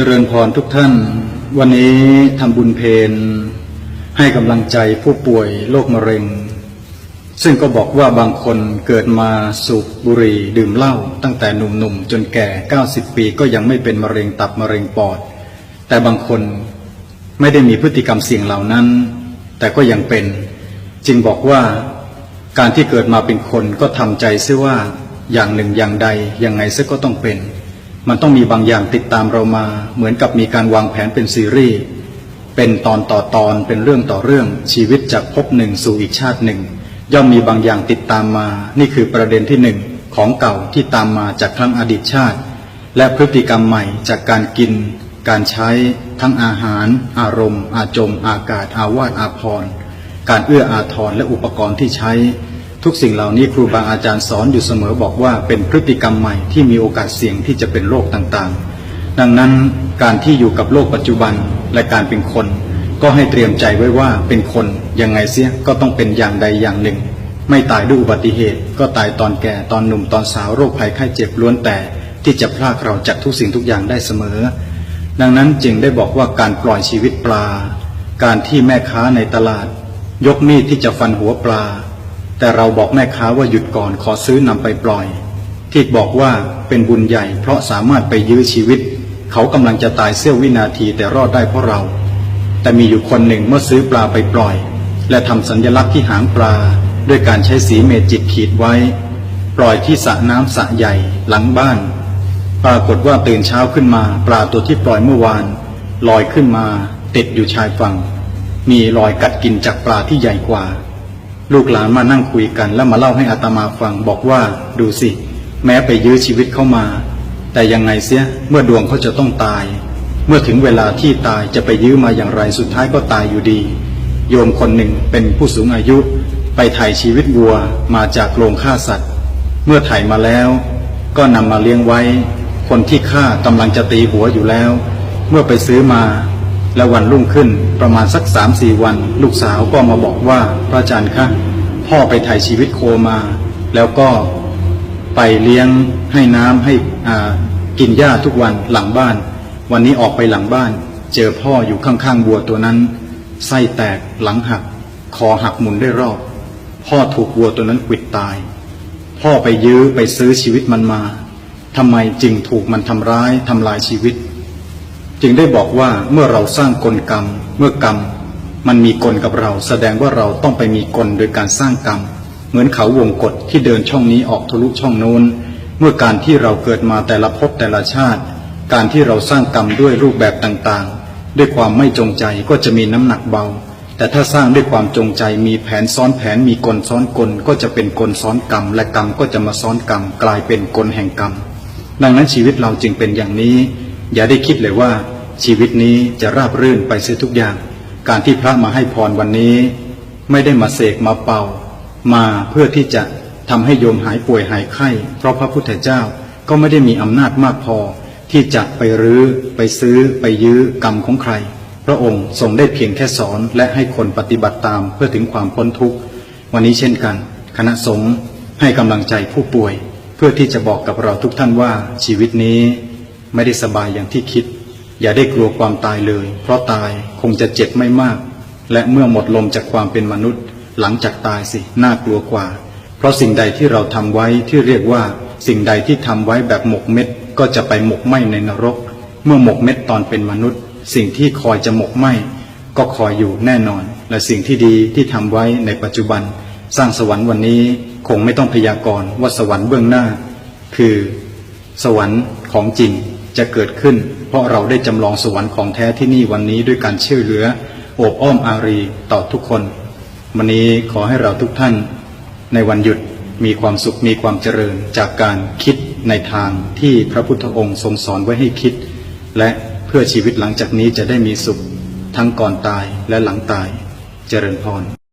จริญพรทุกท่าน วันนี้ทำบุญเพนให้กำลังใจผู้ป่วยโรคมะเร็ง ซึ่งก็บอกว่าบางคนเกิดมาสูบบุหรี่ดื่มเหล้าตั้งแต่หนุ่มๆ จนแก่ 90 ปีก็ยังไม่เป็นมะเร็งตับมะเร็งปอด แต่บางคนไม่ได้มีพฤติกรรมเสี่ยงเหล่านั้น แต่ก็ยังเป็น จึงบอกว่าการที่เกิดมาเป็นคนก็ทำใจเสว่าอย่างหนึ่งอย่างใดยังไงซะก็ต้องเป็น มันต้องมีบางอย่างติดตามเรามา เหมือนกับมีการวางแผนเป็นซีรีส์เป็นตอนต่อตอนเป็นเรื่องต่อเรื่องชีวิตจากภพหนึ่งสู่อีกชาติหนึ่ง ย่อมมีบางอย่างติดตามมา นี่คือประเด็นที่หนึ่งของเก่าที่ตามมาจากครั้งอดีตชาติ และพฤติกรรมใหม่จากการกิน การใช้ทั้งอาหาร อารมณ์ อาจม อากาศ อาวาสอาพร การเอื้ออาทรและอุปกรณ์ที่ใช้ ทุกสิ่งเหล่านี้ครูบาอาจารย์สอนอยู่เสมอบอกว่าเป็นพฤติกรรมใหม่ที่มีโอกาสเสี่ยงที่จะเป็นโรคต่างๆ ดังนั้นการที่อยู่กับโลกปัจจุบันและการเป็นคน ก็ให้เตรียมใจไว้ว่าเป็นคนยังไงเสียก็ต้องเป็นอย่างใดอย่างหนึ่ง ไม่ตายด้วยอุบัติเหตุ ก็ตายตอนแก่ตอนหนุ่มตอนสาวโรคภัยไข้เจ็บล้วนแต่ ที่จะพรากเราจากทุกสิ่งทุกอย่างได้เสมอ ดังนั้นจึงได้บอกว่าการปล่อยชีวิตปลา การที่แม่ค้าในตลาด ยกมีดที่จะฟันหัวปลา แต่เราบอกแม่ค้าว่าหยุดก่อนขอซื้อนำไปปล่อย ที่บอกว่าเป็นบุญใหญ่ เพราะสามารถไปยื้อชีวิต เขากำลังจะตายเสี้ยววินาทีแต่รอดได้เพราะเรา แต่มีอยู่คนหนึ่งเมื่อซื้อปลาไปปล่อย และทำสัญลักษณ์ที่หางปลา ด้วยการใช้สีเมจิกขีดไว้ ปล่อยที่สระน้ำสระใหญ่หลังบ้าน ปรากฏว่าตื่นเช้าขึ้นมา ปลาตัวที่ปล่อยเมื่อวานลอยขึ้นมาติดอยู่ชายฝั่ง มีรอยกัดกินจากปลาที่ใหญ่กว่า ลูกหลานมานั่งคุยกัน แล้วมาเล่าให้อาตมาฟังบอกว่าดูสิ แม้ไปยื้อชีวิตเข้ามา แต่ยังไงเสียเมื่อดวงเขาจะต้องตาย เมื่อถึงเวลาที่ตายจะไปยื้อมาอย่างไรสุดท้ายก็ตายอยู่ดี โยมคนหนึ่งเป็นผู้สูงอายุ ไปถ่ายชีวิตวัวมาจากโรงฆ่าสัตว์ เมื่อถ่ายมาแล้ว ก็นำมาเลี้ยงไว้ คนที่ฆ่ากำลังจะตีหัวอยู่แล้ว เมื่อไปซื้อมา และวันรุ่งขึ้นประมาณสักสามสี่วัน ลูกสาวก็มาบอกว่าพระอาจารย์คะพ่อไปถ่ายชีวิตโคมา แล้วก็ไปเลี้ยงให้น้ำให้อากินหญ้าทุกวันหลังบ้าน วันนี้ออกไปหลังบ้าน เจอพ่ออยู่ข้างๆบัวตัวนั้น ไส้แตกหลังหัก คอหักหมุนได้รอบ พ่อถูกวัวตัวนั้นขวิดตาย พ่อไปยื้อไปซื้อชีวิตมันมาทำไมจึงถูกมันทำร้ายทำลายชีวิต จึงได้บอกว่าเมื่อเราสร้างกลกรรม เมื่อกรรม มันมีกลกับเรา แสดงว่าเราต้องไปมีกลโดยการสร้างกรรม เหมือนเขาวงกฏที่เดินช่องนี้ออกทะลุช่องโน้น เมื่อการที่เราเกิดมาแต่ละภพแต่ละชาติ การที่เราสร้างกรรมด้วยรูปแบบต่างๆ ด้วยความไม่จงใจก็จะมีน้ำหนักเบา แต่ถ้าสร้างด้วยความจงใจมีแผนซ้อนแผนมีกลซ้อนกลก็จะเป็นกลซ้อนกรรม และกรรมก็จะมาซ้อนกรรม กลายเป็นกลแห่งกรรม ดังนั้นชีวิตเราจึงเป็นอย่างนี้ อย่าได้คิดเลยว่าชีวิตนี้จะราบรื่นไปเสียทุกอย่าง การที่พระมาให้พรวันนี้ ไม่ได้มาเสกมาเป่า มาเพื่อที่จะทำให้โยมหายป่วยหายไข้ เพราะพระพุทธเจ้าก็ไม่ได้มีอำนาจมากพอ ที่จะไปรื้อ ไปซื้อ ไปยื้อกรรมของใคร พระองค์ทรงได้เพียงแค่สอนและให้คนปฏิบัติตามเพื่อถึงความพ้นทุกข์ วันนี้เช่นกัน คณะสงฆ์ให้กำลังใจผู้ป่วย เพื่อที่จะบอกกับเราทุกท่านว่าชีวิตนี้ ไม่ได้สบายอย่างที่คิด อย่าได้กลัวความตายเลย เพราะตายคงจะเจ็บไม่มาก และเมื่อหมดลมจากความเป็นมนุษย์ หลังจากตายสิน่ากลัวกว่า เพราะสิ่งใดที่เราทำไว้ที่เรียกว่า สิ่งใดที่ทำไว้แบบหมกเม็ดก็จะไปหมกไหมในนรก เมื่อหมกเม็ดตอนเป็นมนุษย์ สิ่งที่คอยจะหมกไหมก็คอยอยู่แน่นอน และสิ่งที่ดีที่ทำไว้ในปัจจุบัน สร้างสวรรค์วันนี้คงไม่ต้องพยากรณ์ว่าสวรรค์เบื้องหน้า คือ สวรรค์ของจริง จะเกิดขึ้น เพราะเราได้จำลองสวรรค์ของแท้ที่นี่วันนี้ด้วยการช่วยเหลือ โอบอ้อมอารีต่อทุกคน วันนี้ขอให้เราทุกท่าน ในวันหยุดมีความสุขมีความเจริญจากการคิดในทางที่พระพุทธองค์ทรงสอนไว้ให้คิด และเพื่อชีวิตหลังจากนี้จะได้มีสุข ทั้งก่อนตายและหลังตาย เจริญพร